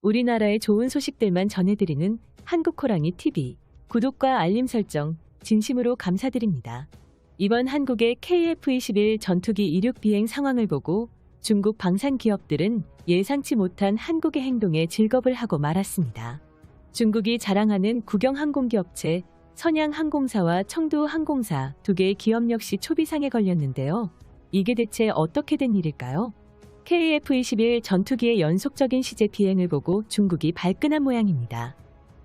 우리나라의 좋은 소식들만 전해드리는 한국호랑이 TV. 구독과 알림 설정 진심으로 감사드립니다. 이번 한국의 KF-21 전투기 이륙 비행 상황을 보고 중국 방산 기업들은 예상치 못한 한국의 행동에 즐겁을 하고 말았습니다. 중국이 자랑하는 국영항공기 업체 선양항공사와 청두항공사 두 개의 기업 역시 초비상에 걸렸는데요. 이게 대체 어떻게 된 일일까요? KF-21 전투기의 연속적인 시제 비행을 보고 중국이 발끈한 모양입니다.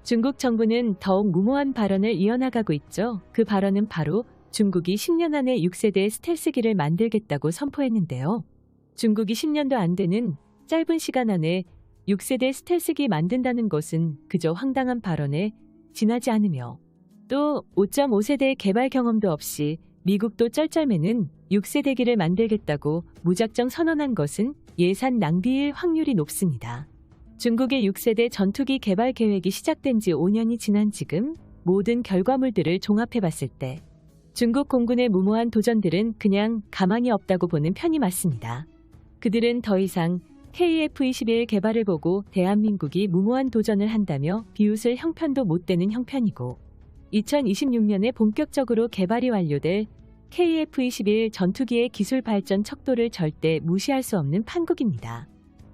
중국 정부는 더욱 무모한 발언을 이어나가고 있죠. 그 발언은 바로 중국이 10년 안에 6세대 스텔스기를 만들겠다고 선포했는데요. 중국이 10년도 안 되는 짧은 시간 안에 6세대 스텔스기 만든다는 것은 그저 황당한 발언에 지나지 않으며 또 5.5세대 개발 경험도 없이 미국도 쩔쩔매는 6세대기를 만들겠다고 무작정 선언한 것은 예산 낭비일 확률이 높습니다. 중국의 6세대 전투기 개발 계획이 시작된 지 5년이 지난 지금 모든 결과물들을 종합해 봤을 때 중국 공군의 무모한 도전들은 그냥 가망이 없다고 보는 편이 맞습니다. 그들은 더 이상 KF-21 개발을 보고 대한민국이 무모한 도전을 한다며 비웃을 형편도 못 되는 형편이고 2026년에 본격적으로 개발이 완료될 KF-21 전투기의 기술 발전 척도를 절대 무시할 수 없는 판국입니다.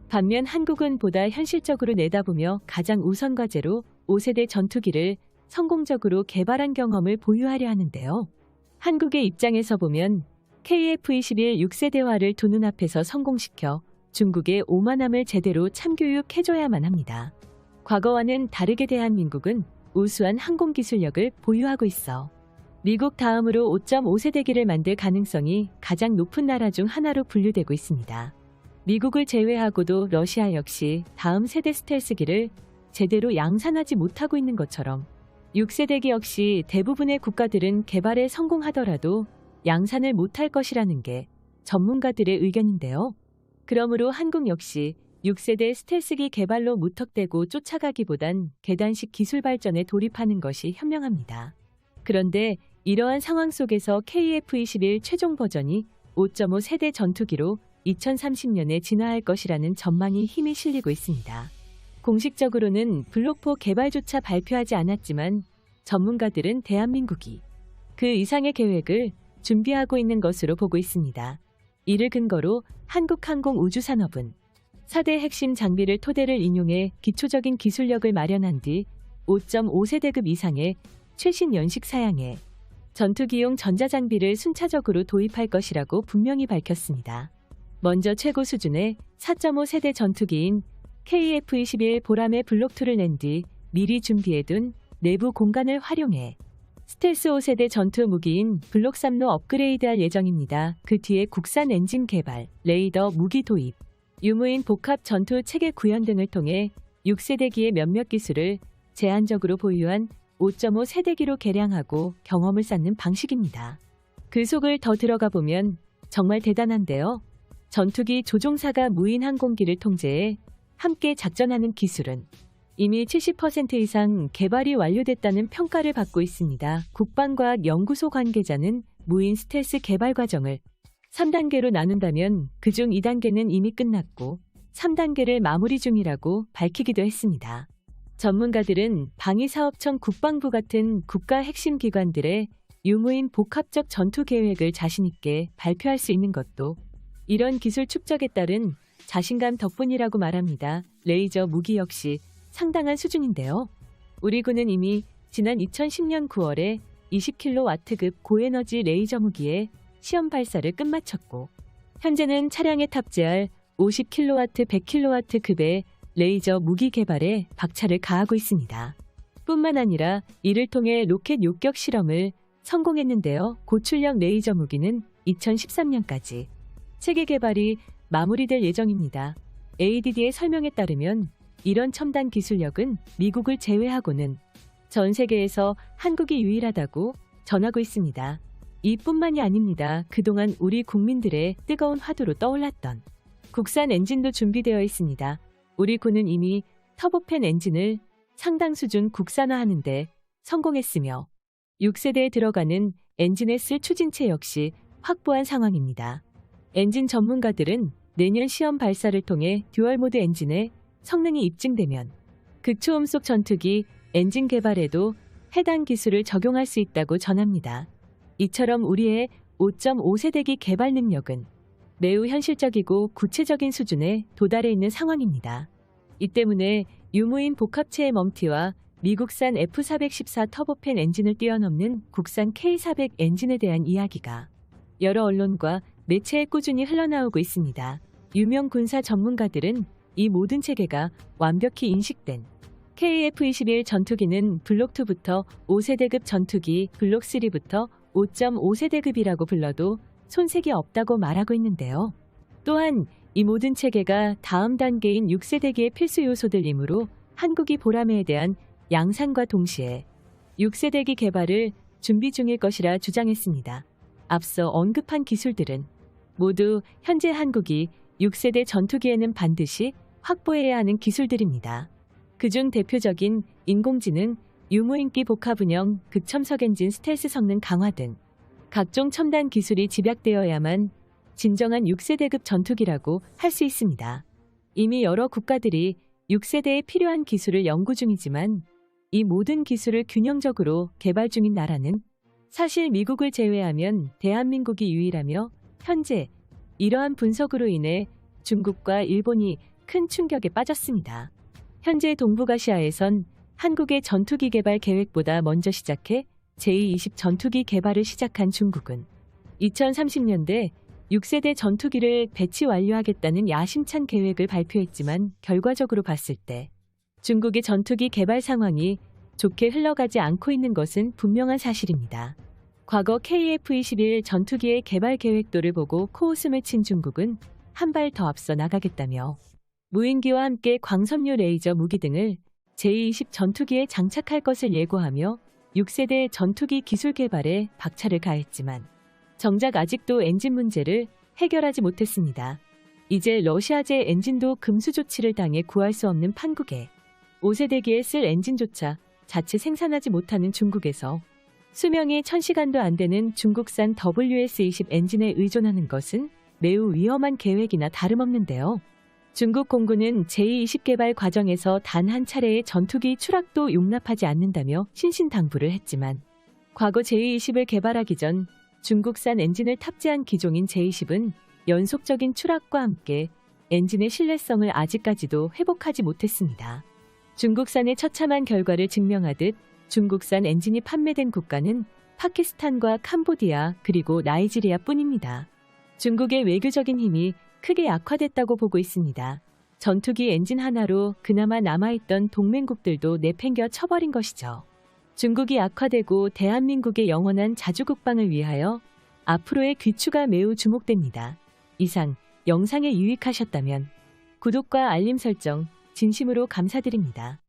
반면 한국은 보다 현실적으로 내다보며 가장 우선 과제로 5세대 전투기를 성공적으로 개발한 경험을 보유하려 하는데요. 한국의 입장에서 보면 KF-21 6세대화를 두 눈앞에서 성공시켜 중국의 오만함을 제대로 참교육해줘야만 합니다. 과거와는 다르게 대한민국은 우수한 항공기술력을 보유하고 있어 미국 다음으로 5.5세대기를 만들 가능성이 가장 높은 나라 중 하나로 분류되고 있습니다. 미국을 제외하고도 러시아 역시 다음 세대 스텔스기를 제대로 양산하지 못하고 있는 것처럼 6세대기 역시 대부분의 국가들은 개발에 성공하더라도 양산을 못할 것이라는 게 전문가들의 의견인데요. 그러므로 한국 역시 6세대 스텔스기 개발로 무턱대고 쫓아가기보단 계단식 기술 발전에 돌입하는 것이 현명합니다. 그런데 이러한 상황 속에서 KF-21 최종 버전이 5.5 세대 전투기로 2030년에 진화할 것이라는 전망이 힘이 실리고 있습니다. 공식적으로는 블록포 개발조차 발표하지 않았지만 전문가들은 대한민국이 그 이상의 계획을 준비하고 있는 것으로 보고 있습니다. 이를 근거로 한국항공우주산업은 4대 핵심 장비를 토대를 인용해 기초적인 기술력을 마련한 뒤 5.5세대급 이상의 최신 연식 사양의 전투기용 전자장비를 순차적으로 도입할 것이라고 분명히 밝혔습니다. 먼저 최고 수준의 4.5 세대 전투기인 KF-21 보람의 블록2를 낸 뒤 미리 준비해둔 내부 공간을 활용해 스텔스 5세대 전투 무기인 블록 3로 업그레이드할 예정입니다. 그 뒤에 국산 엔진 개발, 레이더 무기 도입, 유무인 복합 전투 체계 구현 등을 통해 6세대기의 몇몇 기술을 제한적으로 보유한 5.5 세대기로 개량하고 경험을 쌓는 방식입니다. 그 속을 더 들어가 보면 정말 대단한데요. 전투기 조종사가 무인 항공기를 통제해 함께 작전하는 기술은 이미 70% 이상 개발이 완료됐다는 평가를 받고 있습니다. 국방과학 연구소 관계자는 무인 스텔스 개발 과정을 3단계로 나눈다면 그중 2단계는 이미 끝났고 3단계를 마무리 중이라고 밝히기도 했습니다. 전문가들은 방위사업청 국방부 같은 국가 핵심 기관들의 유무인 복합적 전투 계획을 자신있게 발표할 수 있는 것도 이런 기술 축적에 따른 자신감 덕분이라고 말합니다. 레이저 무기 역시 상당한 수준인데요. 우리 군은 이미 지난 2010년 9월에 20kW급 고에너지 레이저 무기의 시험 발사를 끝마쳤고 현재는 차량에 탑재할 50kW, 100kW급의 레이저 무기 개발에 박차를 가하고 있습니다. 뿐만 아니라 이를 통해 로켓 욕격 실험을 성공했는데요. 고출력 레이저 무기는 2013년까지 체계 개발이 마무리될 예정입니다. ADD의 설명에 따르면 이런 첨단 기술력은 미국을 제외하고는 전 세계에서 한국이 유일하다고 전하고 있습니다. 이뿐만이 아닙니다. 그동안 우리 국민들의 뜨거운 화두로 떠올랐던 국산 엔진도 준비되어 있습니다. 우리 군은 이미 터보팬 엔진을 상당 수준 국산화하는데 성공했으며 6세대에 들어가는 엔진에 쓸 추진체 역시 확보한 상황입니다. 엔진 전문가들은 내년 시험 발사를 통해 듀얼모드 엔진의 성능이 입증되면 극초음속 전투기 엔진 개발에도 해당 기술을 적용할 수 있다고 전합니다. 이처럼 우리의 5.5세대기 개발 능력은 매우 현실적이고 구체적인 수준에 도달해 있는 상황입니다. 이 때문에 유무인 복합체의 멈티와 미국산 F414 터보팬 엔진을 뛰어넘는 국산 K400 엔진에 대한 이야기가 여러 언론과 매체에 꾸준히 흘러나오고 있습니다. 유명 군사 전문가들은 이 모든 체계가 완벽히 인식된 KF-21 전투기는 블록2부터 5세대급 전투기, 블록3부터 5.5세대급이라고 불러도 손색이 없다고 말하고 있는데요. 또한 이 모든 체계가 다음 단계인 6세대기의 필수 요소들이므로 한국이 보라매에 대한 양산과 동시에 6세대기 개발을 준비 중일 것이라 주장했습니다. 앞서 언급한 기술들은 모두 현재 한국이 6세대 전투기에는 반드시 확보해야 하는 기술들입니다. 그중 대표적인 인공지능, 유무인기 복합운영, 극첨석 엔진 스텔스 성능 강화 등 각종 첨단 기술이 집약되어야만 진정한 6세대급 전투기라고 할 수 있습니다. 이미 여러 국가들이 6세대에 필요한 기술을 연구 중이지만 이 모든 기술을 균형적으로 개발 중인 나라는 사실 미국을 제외하면 대한민국이 유일하며 현재 이러한 분석으로 인해 중국과 일본이 큰 충격에 빠졌습니다. 현재 동북아시아에선 한국의 전투기 개발 계획보다 먼저 시작해 제20 전투기 개발을 시작한 중국은 2030년대 6세대 전투기를 배치 완료하겠다는 야심찬 계획을 발표했지만 결과적으로 봤을 때 중국의 전투기 개발 상황이 좋게 흘러가지 않고 있는 것은 분명한 사실입니다. 과거 KF-21 전투기의 개발 계획도를 보고 코웃음을 친 중국은 한 발 더 앞서 나가겠다며 무인기와 함께 광섬유 레이저 무기 등을 제20 전투기에 장착할 것을 예고하며 6세대 전투기 기술 개발에 박차를 가했지만 정작 아직도 엔진 문제를 해결하지 못했습니다. 이제 러시아제 엔진도 금수 조치를 당해 구할 수 없는 판국에 5세대기에 쓸 엔진조차 자체 생산하지 못하는 중국에서 수명이 1000시간도 안 되는 중국산 WS-20 엔진에 의존하는 것은 매우 위험한 계획이나 다름없는데요. 중국 공군은 제20 개발 과정에서 단 한 차례의 전투기 추락도 용납하지 않는다며 신신당부를 했지만 과거 제20을 개발하기 전 중국산 엔진을 탑재한 기종인 제20은 연속적인 추락과 함께 엔진의 신뢰성을 아직까지도 회복하지 못했습니다. 중국산의 처참한 결과를 증명하듯 중국산 엔진이 판매된 국가는 파키스탄과 캄보디아 그리고 나이지리아 뿐입니다. 중국의 외교적인 힘이 크게 약화됐다고 보고 있습니다. 전투기 엔진 하나로 그나마 남아있던 동맹국들도 내팽겨 쳐버린 것이죠. 중국이 약화되고 대한민국의 영원한 자주국방을 위하여 앞으로의 귀추가 매우 주목됩니다. 이상 영상에 유익하셨다면 구독과 알림 설정 진심으로 감사드립니다.